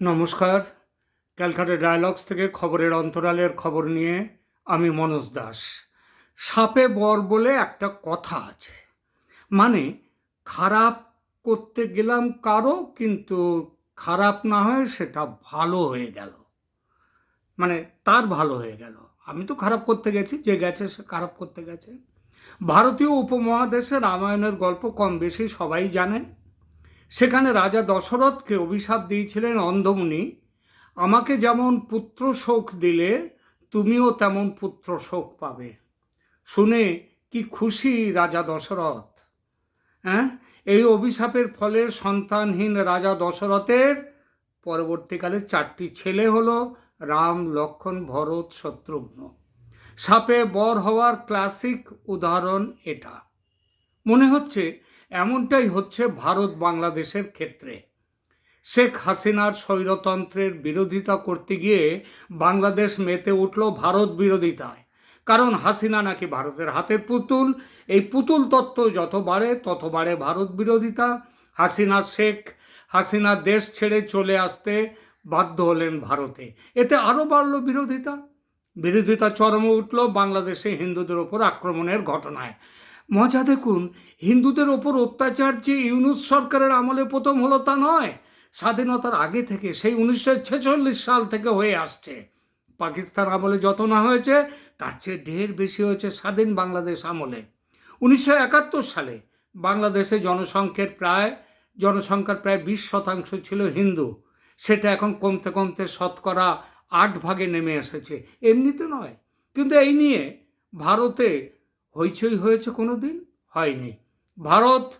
নমস্কার। ক্যালকাটা ডায়ালগস থেকে খবরের অন্তরালের খবর নিয়ে আমি মনোজ দাস। সাপে বর বলে একটা কথা আছে। মানে খারাপ করতে গেলাম কারও, কিন্তু খারাপ না হয় সেটা ভালো হয়ে গেল। মানে তার ভালো হয়ে গেল। আমি তো খারাপ করতে গেছি, যে গেছে সে খারাপ করতে গেছে। ভারতীয় উপমহাদেশে রামায়ণের গল্প কম বেশি সবাই জানেন সেখানে রাজা দশরথকে অভিশাপ দিয়েছিলেন অন্ধমুনি। আমাকে যেমন পুত্র শোক দিলে, তুমিও তেমন পুত্র শোক পাবে। শুনে কি খুশি রাজা দশরথ। হ্যাঁ এই অভিশাপের ফলে সন্তানহীন রাজা দশরথের পরবর্তীকালে চারটি ছেলে হলো রাম, লক্ষণ, ভরত, শত্রুঘ্ন। সাপে বর হওয়ার ক্লাসিক উদাহরণ এটা। মনে হচ্ছে এমনটাই হচ্ছে ভারত বাংলাদেশের ক্ষেত্রে। শেখ হাসিনার স্বৈরতন্ত্রের বিরোধিতা করতে গিয়ে বাংলাদেশ মেতে উঠল ভারত বিরোধিতায়। কারণ হাসিনা নাকি ভারতের হাতের পুতুল। এই পুতুল তত্ত্ব যত বাড়ে, তত বাড়ে ভারত বিরোধিতা। হাসিনা শেখ, হাসিনা দেশ ছেড়ে চলে আসতে বাধ্য হলেন ভারতে। এতে আরও বাড়ল বিরোধিতা। বিরোধিতা চরমে উঠল বাংলাদেশে হিন্দুদের ওপর আক্রমণের ঘটনায়। মজা দেখুন, হিন্দুদের ওপর অত্যাচার যে ইউনুস সরকারের আমলে প্রথম হলো তা নয়, স্বাধীনতার আগে থেকে, সেই উনিশশো ছেচল্লিশ সাল থেকে হয়ে আসছে। পাকিস্তান আমলে যত না হয়েছে, তার চেয়ে ঢের বেশি হয়েছে স্বাধীন বাংলাদেশ আমলে। উনিশশো একাত্তর সালে বাংলাদেশে জনসংখ্যার প্রায় জনসংখ্যার প্রায় বিশ শতাংশ ছিল হিন্দু। সেটা এখন কমতে কমতে শতকরা আট ভাগে নেমে এসেছে। এমনিতে নয়। কিন্তু এই নিয়ে ভারতে হইচই হয়েছে কোনো দিন হয়নি। ভারত,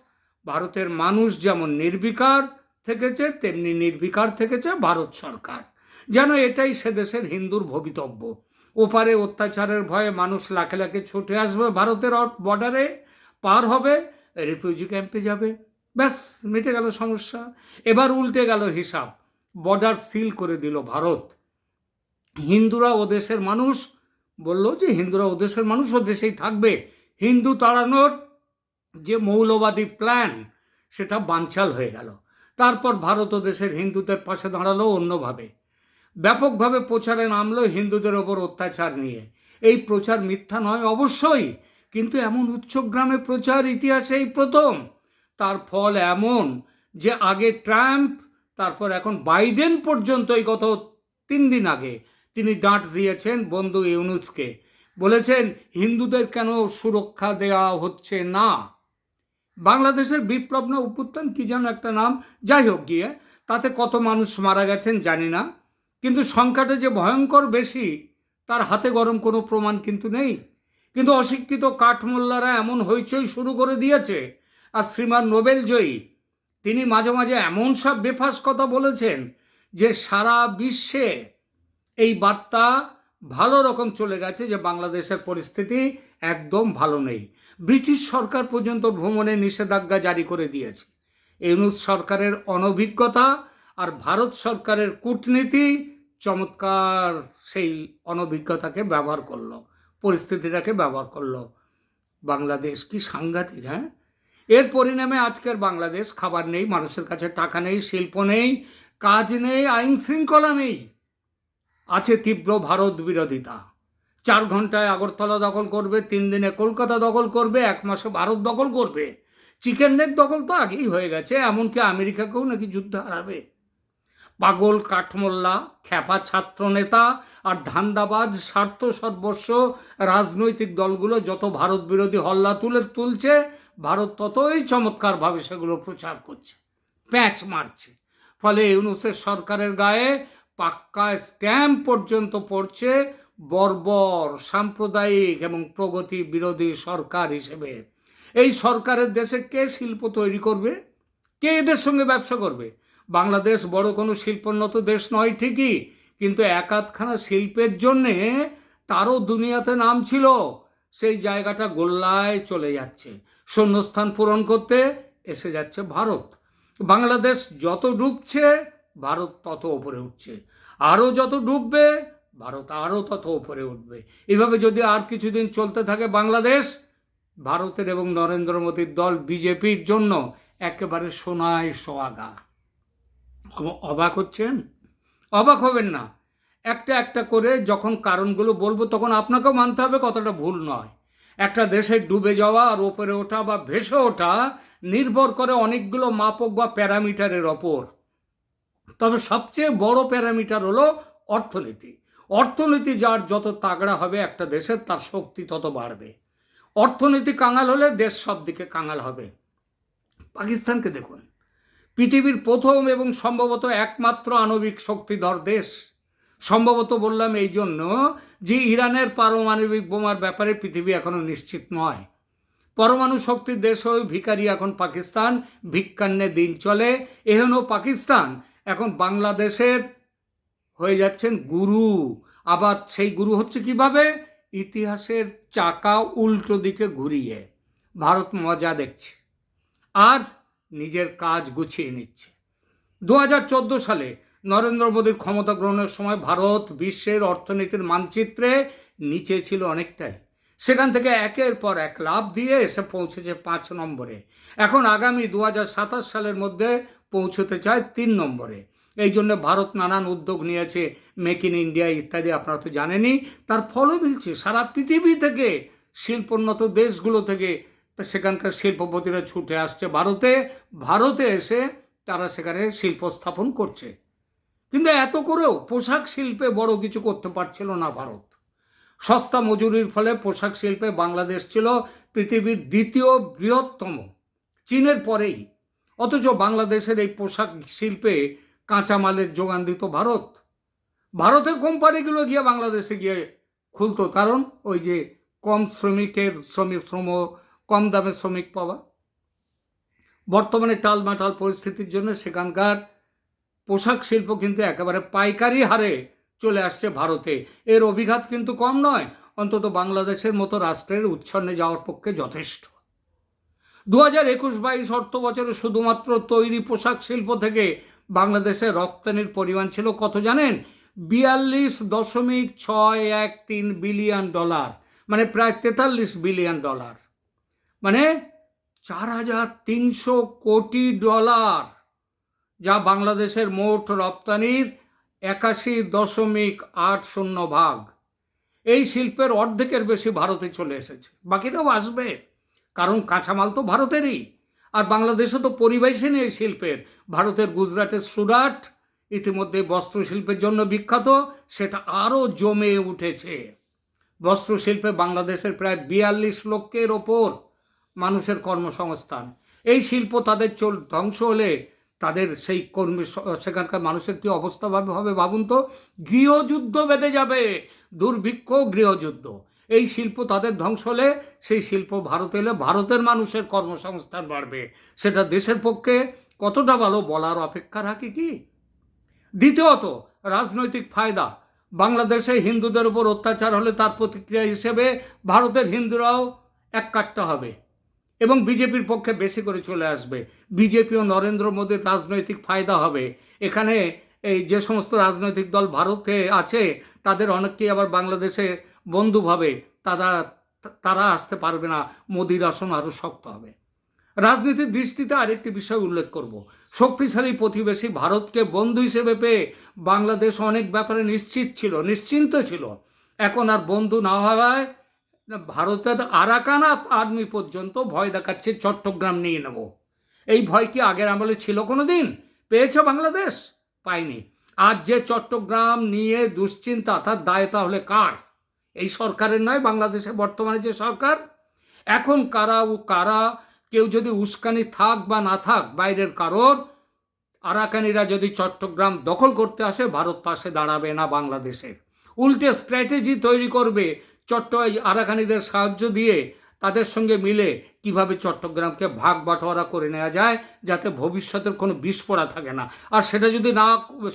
ভারতের মানুষ যেমন নির্বিকার থেকেছে, তেমনি নির্বিকার থেকেছে ভারত সরকার। যেন এটাই সে দেশের হিন্দুর ভবিতব্য। ওপারে অত্যাচারের ভয়ে মানুষ লাখে লাখে ছুটে আসবে ভারতের বর্ডারে, পার হবে, রিফিউজি ক্যাম্পে যাবে। ব্যাস, মিটে গেল সমস্যা। এবার উল্টে গেল হিসাব। বর্ডার সিল করে দিল ভারত। হিন্দুরা ও দেশের মানুষ বলল যে হিন্দুরা ও দেশের মানুষ, ও দেশেই থাকবে। হিন্দু তাড়ানোর যে মৌলবাদী প্ল্যান সেটা বানচাল হয়ে গেল। তারপর ভারত দেশের হিন্দুদের পাশে দাঁড়াল অন্যভাবে। ব্যাপকভাবে প্রচারে নামলো হিন্দুদের ওপর অত্যাচার নিয়ে। এই প্রচার মিথ্যা নয় অবশ্যই, কিন্তু এমন উচ্চগ্রামে প্রচার ইতিহাসে এই প্রথম। তার ফল এমন যে আগে ট্রাম্প, তারপর এখন বাইডেন পর্যন্ত এই গত তিন দিন আগে তিনি ডাঁট দিয়েছেন বন্ধু ইউনুসকে। বলেছেন, হিন্দুদের কেন সুরক্ষা দেওয়া হচ্ছে না? বাংলাদেশের বিপ্লব না উপুত্থান? কি যেন একটা নাম। যাই হোক গিয়ে, তাতে কত মানুষ মারা গেছেন জানি না। কিন্তু সংখ্যাটা যে ভয়ঙ্কর বেশি, তার হাতে গরম কোনো প্রমাণ কিন্তু নেই। কিন্তু অশিক্ষিত কাঠমোল্লারা এমন হইচই শুরু করে দিয়েছে। আর শ্রীমান নোবেল জয়ী, তিনি মাঝে মাঝে এমন সব বেফাস কথা বলেছেন যে সারা বিশ্বে এই বার্তা ভালো রকম চলে গেছে যে বাংলাদেশের পরিস্থিতি একদম ভালো নেই। ব্রিটিশ সরকার পর্যন্ত ভ্রমণে নিষেধাজ্ঞা জারি করে দিয়েছে। ইউনুস সরকারের অনভিজ্ঞতা আর ভারত সরকারের কূটনীতি চমৎকার সেই অনভিজ্ঞতাকে ব্যবহার করল, পরিস্থিতিটাকে ব্যবহার করল। বাংলাদেশ কি সাংঘাতিক হ্যাঁ? এর পরিণামে আজকের বাংলাদেশ, খাবার নেই, মানুষের কাছে টাকা নেই, শিল্প নেই, কাজ নেই আইন শৃঙ্খলা নেই। আছে তীব্র ভারত বিরোধিতা। চার ঘন্টায় আগরতলা দখল করবে, তিন দিনে কলকাতা দখল করবে, এক মাসে ভারত দখল করবে। চিকেন নেক দখল তো আগেই হয়ে গেছে, এমনকি আমেরিকাকেও নাকি যুদ্ধ হারাবে। পাগল, কাঠমোল্লা, খ্যাপা ছাত্র নেতা আর ধান্দাবাজ, স্বার্থ সর্বস্ব রাজনৈতিক দলগুলো যত ভারত বিরোধী হল্লা তুলে তুলছে, ভারত ততই চমৎকারভাবে সেগুলো প্রচার করছে। প্যাঁচ মারছে। ফলে ইউনুসের সরকারের গায়ে পাক্কা স্ট্যাম্প পর্যন্ত পড়ছে বর্বর, সাম্প্রদায়িক এবং প্রগতি বিরোধী সরকার হিসেবে। এই সরকারের দেশে কে শিল্প তৈরি করবে? কে এদের সঙ্গে ব্যবসা করবে? বাংলাদেশ বড় কোনো শিল্পোন্নত দেশ নয় ঠিকই, কিন্তু এক আধখানা শিল্পের জন্যে তারও দুনিয়াতে নাম ছিল। সেই জায়গাটা গোল্লায় চলে যাচ্ছে। শূন্যস্থান পূরণ করতে এসে যাচ্ছে ভারত। বাংলাদেশ যত ডুবছে ভারত তত ওপরে উঠছে। আরও যত ডুববে, ভারত আরও তত ওপরে উঠবে। এভাবে যদি আর কিছুদিন চলতে থাকে বাংলাদেশ, ভারতের এবং নরেন্দ্র মোদীর দল বিজেপির জন্য একেবারে সোনায় সোয়াগা। অবাক হচ্ছেন? অবাক হবেন না। একটা একটা করে যখন কারণগুলো বলব, তখন আপনাকেও মানতে হবে কতটা ভুল নয়। একটা দেশের ডুবে যাওয়া আর ওপরে ওঠা বা ভেসে ওঠা নির্ভর করে অনেকগুলো মাপক বা প্যারামিটারের ওপর। তবে সবচেয়ে বড় প্যারামিটার হলো অর্থনীতি। অর্থনীতি যার যত তাগড়া হবে একটা দেশের তার শক্তি তত বাড়বে। অর্থনীতি কাঙাল হলে দেশ সব দিকে কাঙাল হবে। পাকিস্তানকে দেখুন। পৃথিবীর প্রথম এবং সম্ভবত একমাত্র আণবিক শক্তিধর দেশ। সম্ভবত বললাম এই জন্য যে ইরানের পারমাণবিক বোমার ব্যাপারে পৃথিবী এখনও নিশ্চিত নয়। পরমাণু শক্তির দেশ হয়ে ভিকারি এখন পাকিস্তান, ভিক্ষান্নে দিন চলে। এহেন পাকিস্তান এখন বাংলাদেশের হয়ে যাচ্ছেন গুরু। আবার সেই গুরু হচ্ছে কীভাবে? ইতিহাসের চাকা উল্টো দিকে ঘুরিয়ে। ভারত মজা দেখছে। আর নিজের কাজ গুছিয়ে নিচ্ছে। দু হাজার চোদ্দ সালে নরেন্দ্র মোদীর ক্ষমতা গ্রহণের সময় ভারত বিশ্বের অর্থনীতির মানচিত্রে নিচে ছিল অনেকটাই। সেখান থেকে একের পর এক লাভ দিয়ে এসে পৌঁছেছে পাঁচ নম্বরে। এখন আগামী দু হাজার সাতাশ সালের মধ্যে পৌঁছতে চায় তিন নম্বরে। এই জন্য ভারত নানান উদ্যোগ নিয়েছে, মেক ইন ইন্ডিয়া ইত্যাদি, আপনারা তো জানেনই। তার ফলও মিলছে, সারা পৃথিবী থেকে শিল্পোন্নত দেশগুলো থেকে সেখানকার শিল্পপতিরা ছুটে আসছে ভারতে। ভারতে এসে তারা সেখানে শিল্প স্থাপন করছে। কিন্তু এত করেও পোশাক শিল্পে বড় কিছু করতে পারছিল না ভারত। সস্তা মজুরির ফলে পোশাক শিল্পে বাংলাদেশ ছিল পৃথিবীর দ্বিতীয় বৃহত্তম। চীনের পরেই অথচ বাংলাদেশের এই পোশাক শিল্পে কাঁচামালের যোগান দিত ভারত। ভারতের কোম্পানিগুলো গিয়ে বাংলাদেশে গিয়ে খুলতো, কারণ ওই যে কম শ্রমিকের শ্রমিক শ্রম, কম দামে শ্রমিক পাওয়া। বর্তমানে টালমাটাল পরিস্থিতির জন্য সেখানকার পোশাক শিল্প কিন্তু একেবারে পাইকারি হারে চলে আসছে ভারতে। এর অভিঘাত কিন্তু কম নয়, অন্তত বাংলাদেশের মতো রাষ্ট্রের উচ্ছন্নে যাওয়ার পক্ষে যথেষ্ট। দু হাজার একুশ বাইশ অর্থ বছরে শুধুমাত্র তৈরি পোশাক শিল্প থেকে বাংলাদেশে রপ্তানির পরিমাণ ছিল কত জানেন? বিয়াল্লিশ দশমিক ছয় এক তিন বিলিয়ন ডলার মানে প্রায় তেতাল্লিশ বিলিয়ন ডলার। মানে চার হাজার তিনশো কোটি ডলার, যা বাংলাদেশের মোট রপ্তানির একাশি দশমিক আট শূন্য ভাগ। এই শিল্পের অর্ধেকের বেশি ভারতে চলে এসেছে। বাকিটাও আসবে। কারণ কাঁচামাল তো ভারতেরই। আর বাংলাদেশও তো পরিবেশে নেই শিল্পের। ভারতের গুজরাটের সুরাট, ইতিমধ্যে বস্ত্রশিল্পের জন্য বিখ্যাত, সেটা আরও জমে উঠেছে। বস্ত্রশিল্পে বাংলাদেশের প্রায় বিয়াল্লিশ লক্ষের ওপর মানুষের কর্মসংস্থান। এই শিল্প তাদের চল ধ্বংস হলে তাদের সেই কর্মী সেখানকার মানুষের কী অবস্থা হবে ভাবুন তো? গৃহযুদ্ধ বেঁধে যাবে। দুর্ভিক্ষ গৃহযুদ্ধ। এই শিল্প তাদের ধ্বংস হলে সেই শিল্প ভারতে এলে ভারতের মানুষের কর্মসংস্থান বাড়বে। সেটা দেশের পক্ষে কতটা ভালো বলার অপেক্ষা রাখে কি? দ্বিতীয়ত, রাজনৈতিক ফায়দা। বাংলাদেশে হিন্দুদের উপর অত্যাচার হলে তার প্রতিক্রিয়া হিসেবে ভারতের হিন্দুরাও এক কাটতে হবে এবং বিজেপির পক্ষে বেশি করে চলে আসবে। বিজেপি ও নরেন্দ্র মোদীর রাজনৈতিক ফায়দা হবে। এখানে এই যে সমস্ত রাজনৈতিক দল ভারতে আছে, তাদের অনেককেই আবার বাংলাদেশে বন্ধু ভাবে তারা তারা আসতে পারবে না, মোদির আসন আরও শক্ত হবে। রাজনীতির দৃষ্টিতে আরেকটি বিষয় উল্লেখ করব। শক্তিশালী প্রতিবেশী ভারতকে বন্ধু হিসেবে পেয়ে বাংলাদেশ অনেক ব্যাপারে নিশ্চিত ছিল, নিশ্চিন্ত ছিল। এখন আর বন্ধু না হওয়ায় ভারতের আরাকানা আর্মি পর্যন্ত ভয় দেখাচ্ছে, চট্টগ্রাম নিয়ে নেব। এই ভয় কি আগের আমলে ছিল কোনো দিন পেয়েছে বাংলাদেশ? পায়নি আজ যে চট্টগ্রাম নিয়ে দুশ্চিন্তা, তার দায় তাহলে কার? এই সরকারের নয়, বাংলাদেশে বর্তমানে যে সরকার, এখন কারা ও কারা, কেউ যদি উস্কানি থাক বা না থাক, বাইরের কারোর, আরাকানিরা যদি চট্টগ্রাম দখল করতে আসে, ভারত পাশে দাঁড়াবে না বাংলাদেশের উল্টে স্ট্র্যাটেজি তৈরি করবে চট্ট আরাকানিদের সাহায্য দিয়ে তাদের সঙ্গে মিলে কীভাবে চট্টগ্রামকে ভাগ বাটোয়ারা করে নেওয়া যায়, যাতে ভবিষ্যতের কোনো বিস্ফোরা থাকে না। আর সেটা যদি না,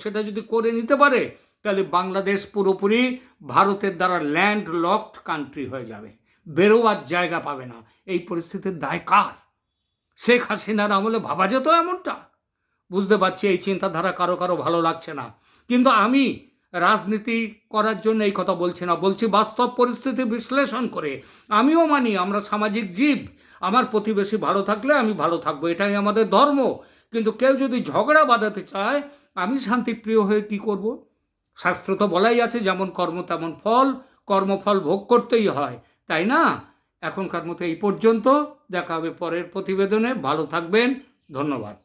সেটা যদি করে নিতে পারে তাহলে বাংলাদেশ পুরোপুরি ভারতের দ্বারা ল্যান্ড লকড কান্ট্রি হয়ে যাবে। বেরোবার জায়গা পাবে না। এই পরিস্থিতির দায় কার? শেখ হাসিনার আমলে ভাবা যেত এমনটা। বুঝতে পারছি এই চিন্তাধারা কারও কারও ভালো লাগছে না। কিন্তু আমি রাজনীতি করার জন্য এই কথা বলছি না, বলছি বাস্তব পরিস্থিতি বিশ্লেষণ করে। আমিও মানি আমরা সামাজিক জীব। আমার প্রতিবেশী ভালো থাকলে আমি ভালো থাকব, এটাই আমাদের ধর্ম। কিন্তু কেউ যদি ঝগড়া বাঁধাতে চায়, আমি শান্তিপ্রিয় হয়ে কি করব? শাস্ত্র তো বলাই আছে, যেমন কর্ম তেমন ফল, কর্মফল ভোগ করতেই হয়, তাই না? এখনকার মতো এই পর্যন্ত, দেখা হবে পরের প্রতিবেদনে, ভালো থাকবেন, ধন্যবাদ।